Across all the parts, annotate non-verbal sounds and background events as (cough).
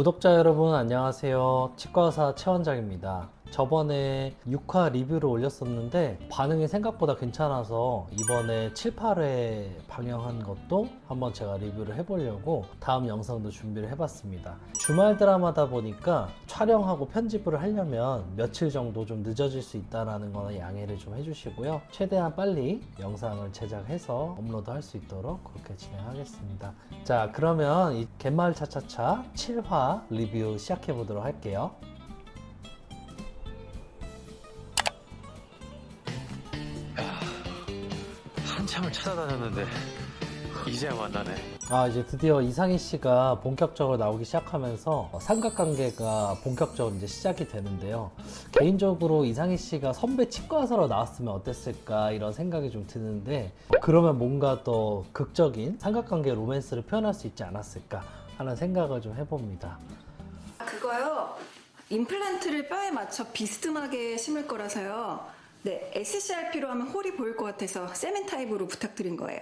구독자 여러분 안녕하세요. 치과의사 최원장입니다. 저번에 6화 리뷰를 올렸었는데 반응이 생각보다 괜찮아서 이번에 7, 8회 방영한 것도 한번 제가 리뷰를 해보려고 다음 영상도 준비를 해봤습니다. 주말 드라마다 보니까 촬영하고 편집을 하려면 며칠 정도 좀 늦어질 수 있다는 거는 양해를 좀 해주시고요. 최대한 빨리 영상을 제작해서 업로드 할 수 있도록 그렇게 진행하겠습니다. 자, 그러면 이 갯마을 차차차 7화 리뷰 시작해 보도록 할게요. 한참을 찾아다녔는데 이제야 만나네. 아, 이제 드디어 이상희 씨가 본격적으로 나오기 시작하면서 삼각관계가 본격적으로 이제 시작이 되는데요. 개인적으로 이상희 씨가 선배 치과의사로 나왔으면 어땠을까 이런 생각이 좀 드는데 그러면 뭔가 더 극적인 삼각관계 로맨스를 표현할 수 있지 않았을까 하는 생각을 좀 해봅니다. 그거요. 임플란트를 뼈에 맞춰 비스듬하게 심을 거라서요. 네, SCRP로 하면 홀이 보일 것 같아서 세멘 타입으로 부탁드린 거예요.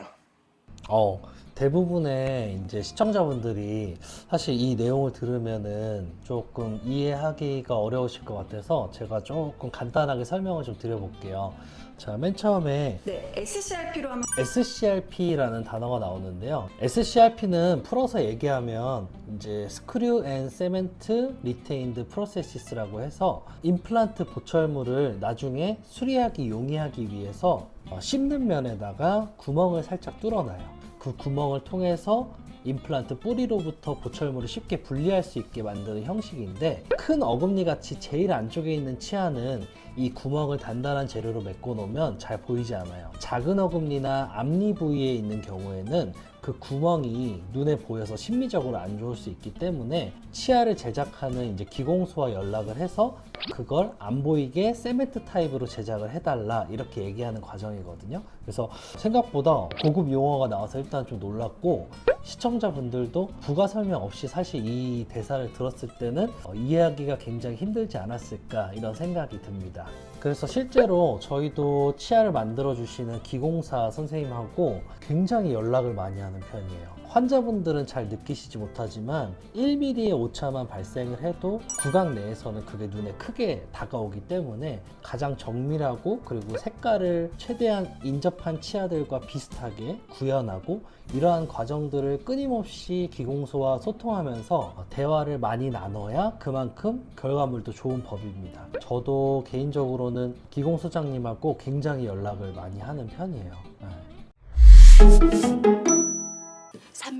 어, 대부분의 이제 시청자분들이 사실 이 내용을 들으면은 조금 이해하기가 어려우실 것 같아서 제가 조금 간단하게 설명을 좀 드려볼게요. 자, 맨 처음에 네, SCRP로 하면 SCRP라는 단어가 나오는데요. SCRP는 풀어서 얘기하면 이제 Screw and Cement Retained Processes라고 해서 임플란트 보철물을 나중에 수리하기 용이하기 위해서 어, 씹는 면에다가 구멍을 살짝 뚫어놔요. 그 구멍을 통해서 임플란트 뿌리로부터 보철물을 쉽게 분리할 수 있게 만드는 형식인데 큰 어금니 같이 제일 안쪽에 있는 치아는 이 구멍을 단단한 재료로 메꿔 놓으면 잘 보이지 않아요. 작은 어금니나 앞니 부위에 있는 경우에는 그 구멍이 눈에 보여서 심미적으로 안 좋을 수 있기 때문에 치아를 제작하는 이제 기공소와 연락을 해서 그걸 안 보이게 세멘트 타입으로 제작을 해달라 이렇게 얘기하는 과정이거든요. 그래서 생각보다 고급 용어가 나와서 일단 좀 놀랐고 시청자분들도 부가 설명 없이 사실 이 대사를 들었을 때는 어, 이해하기가 굉장히 힘들지 않았을까 이런 생각이 듭니다. 그래서 실제로 저희도 치아를 만들어 주시는 기공사 선생님하고 굉장히 연락을 많이 하는 편이에요. 환자분들은 잘 느끼시지 못하지만 1mm의 오차만 발생을 해도 구강 내에서는 그게 눈에 크게 다가오기 때문에 가장 정밀하고 그리고 색깔을 최대한 인접한 치아들과 비슷하게 구현하고 이러한 과정들을 끊임없이 기공소와 소통하면서 대화를 많이 나눠야 그만큼 결과물도 좋은 법입니다. 저도 개인적으로는 기공소장님하고 굉장히 연락을 많이 하는 편이에요. 네.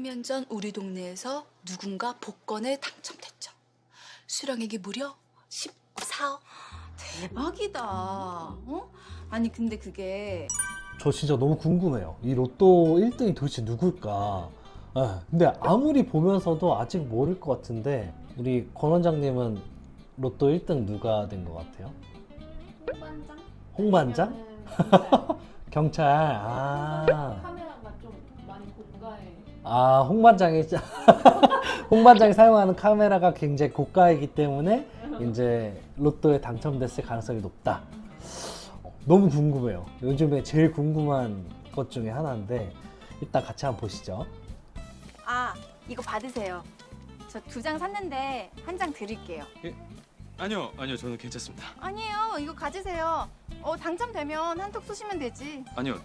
3년 전 우리 동네에서 누군가 복권에 당첨됐죠. 수령액이 무려 14억. 대박이다. 어? 아니 근데 그게 저 진짜 너무 궁금해요. 이 로또 1등이 도대체 누굴까? 예, 근데 아무리 보면서도 아직 모를 것 같은데 우리 권 원장님은 로또 1등 누가 된 것 같아요? 홍반장? 홍반장? 아니면은 (laughs) 경찰. 아, 아 홍반장이 (laughs) 홍반장이 사용하는 카메라가 굉장히 고가이기 때문에 이제 로또에 당첨됐을 가능성이 높다. 너무 궁금해요. 요즘에 제일 궁금한 것 중에 하나인데 이따 같이 한번 보시죠. 아 이거 받으세요. 저 두 장 샀는데 한 장 드릴게요. 아니요, 아니요, 저는 괜찮습니다. 아니에요. 이거 가지세요. 어 당첨되면 한턱 쏘시면 되지. 아니요,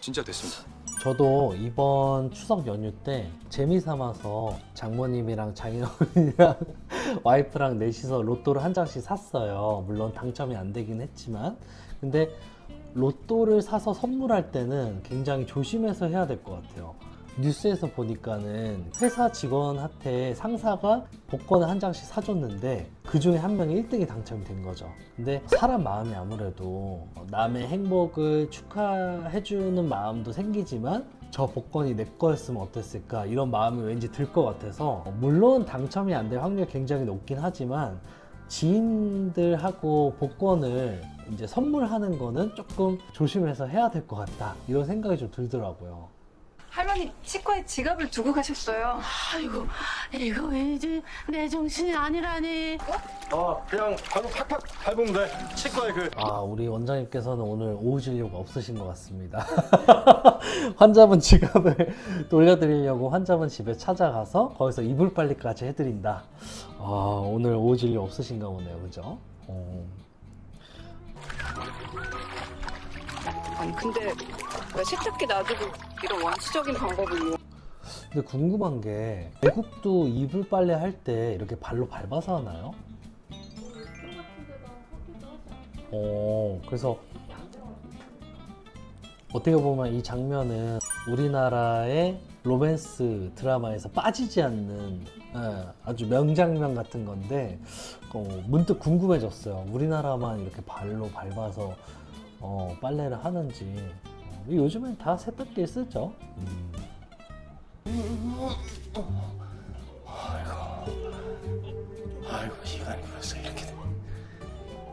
진짜 됐습니다. 저도 이번 추석 연휴 때 재미 삼아서 장모님이랑 장인어른이랑 (laughs) 와이프랑 넷이서 로또를 한 장씩 샀어요. 물론 당첨이 안 되긴 했지만. 근데 로또를 사서 선물할 때는 굉장히 조심해서 해야 될 것 같아요. 뉴스에서 보니까는 회사 직원한테 상사가 복권을 한 장씩 사줬는데 그 중에 한 명이 1등이 당첨이 된 거죠. 근데 사람 마음이 아무래도 남의 행복을 축하해주는 마음도 생기지만 저 복권이 내 거였으면 어땠을까 이런 마음이 왠지 들 것 같아서 물론 당첨이 안 될 확률이 굉장히 높긴 하지만 지인들하고 복권을 이제 선물하는 거는 조금 조심해서 해야 될 것 같다 이런 생각이 좀 들더라고요. 할머니 치과에 지갑을 두고 가셨어요. 아이고, 이거 왠지 내 정신이 아니라니. 아 그냥 바로 팍팍 밟으면 돼 치과에 그 아, 우리 원장님께서는 오늘 오후 진료가 없으신 것 같습니다. (laughs) 환자분 지갑을 (laughs) 돌려드리려고 환자분 집에 찾아가서 거기서 이불 빨리까지 해드린다. 아, 오늘 오후 진료 없으신가 보네요. 그죠? 어. 아니 근데 왜 세탁기 놔두고 이런 원시적인 방법을 이용? 근데 궁금한 게 외국도 이불 빨래 할 때 이렇게 발로 밟아서 하나요? 어, 그래서. 어떻게 보면 이 장면은 우리나라의 로맨스 드라마에서 빠지지 않는 예, 아주 명장면 같은 건데 어, 문득 궁금해졌어요. 우리나라만 이렇게 발로 밟아서 어, 빨래를 하는지 어, 요즘엔 다 세탁기를 쓰죠. 음. 아이고 시간이 벌써 이렇게 돼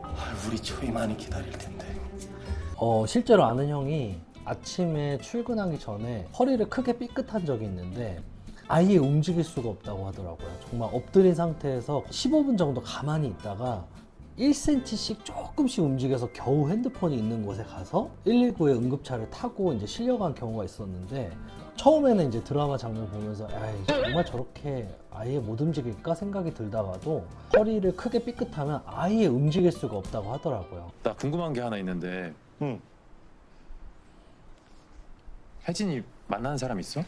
아, 우리 초이 많이 기다릴 텐데 어, 실제로 아는 형이 아침에 출근하기 전에 허리를 크게 삐끗한 적이 있는데 아예 움직일 수가 없다고 하더라고요. 정말 엎드린 상태에서 15분 정도 가만히 있다가 1cm씩 조금씩 움직여서 겨우 핸드폰이 있는 곳에 가서 119의 응급차를 타고 이제 실려간 경우가 있었는데 처음에는 이제 드라마 장면 보면서 에이 정말 저렇게 아예 못 움직일까 생각이 들다가도 허리를 크게 삐끗하면 아예 움직일 수가 없다고 하더라고요. 나 궁금한 게 하나 있는데 응 혜진이 만나는 사람 있어?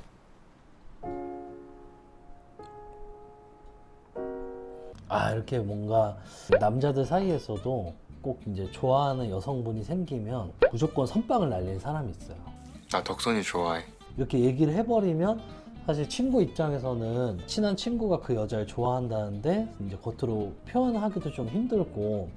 아 이렇게 뭔가 남자들 사이에서도 꼭 이제 좋아하는 여성분이 생기면 무조건 선빵을 날리는 사람이 있어요. 나 덕선이 좋아해. 이렇게 얘기를 해버리면 사실 친구 입장에서는 친한 친구가 그 여자를 좋아한다는데 이제 겉으로 표현하기도 좀 힘들고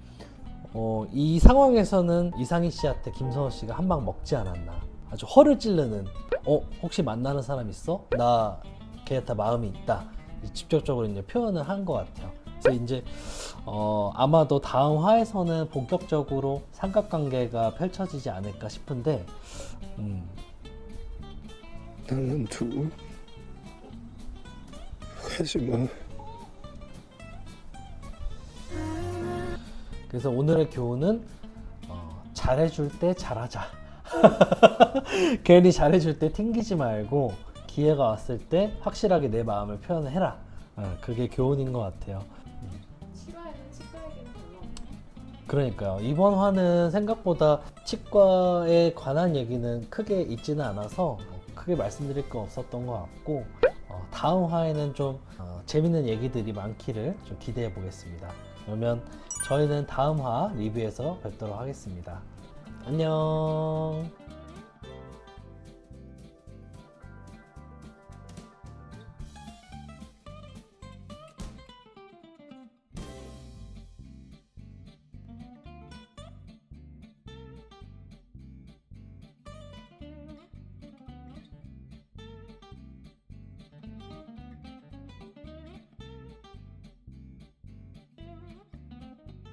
어, 이 상황에서는 이상희 씨한테 김선호 씨가 한 방 먹지 않았나 아주 허를 찌르는 어 혹시 만나는 사람 있어? 나 걔한테 마음이 있다 직접적으로 이제 표현을 한 것 같아요. 그래서 이제 어, 아마도 다음 화에서는 본격적으로 삼각관계가 펼쳐지지 않을까 싶은데 음, 나는 두고 하지마 그래서 오늘의 교훈은 어, 잘해줄 때 잘하자. (laughs) 괜히 잘해줄 때 튕기지 말고 기회가 왔을 때 확실하게 내 마음을 표현을 해라. 어, 그게 교훈인 것 같아요. 그러니까요. 이번 화는 생각보다 치과에 관한 얘기는 크게 있지는 않아서 크게 말씀드릴 거 없었던 것 같고 어, 다음 화에는 좀 어, 재밌는 얘기들이 많기를 좀 기대해 보겠습니다. 그러면 저희는 다음 화 리뷰에서 뵙도록 하겠습니다. 안녕.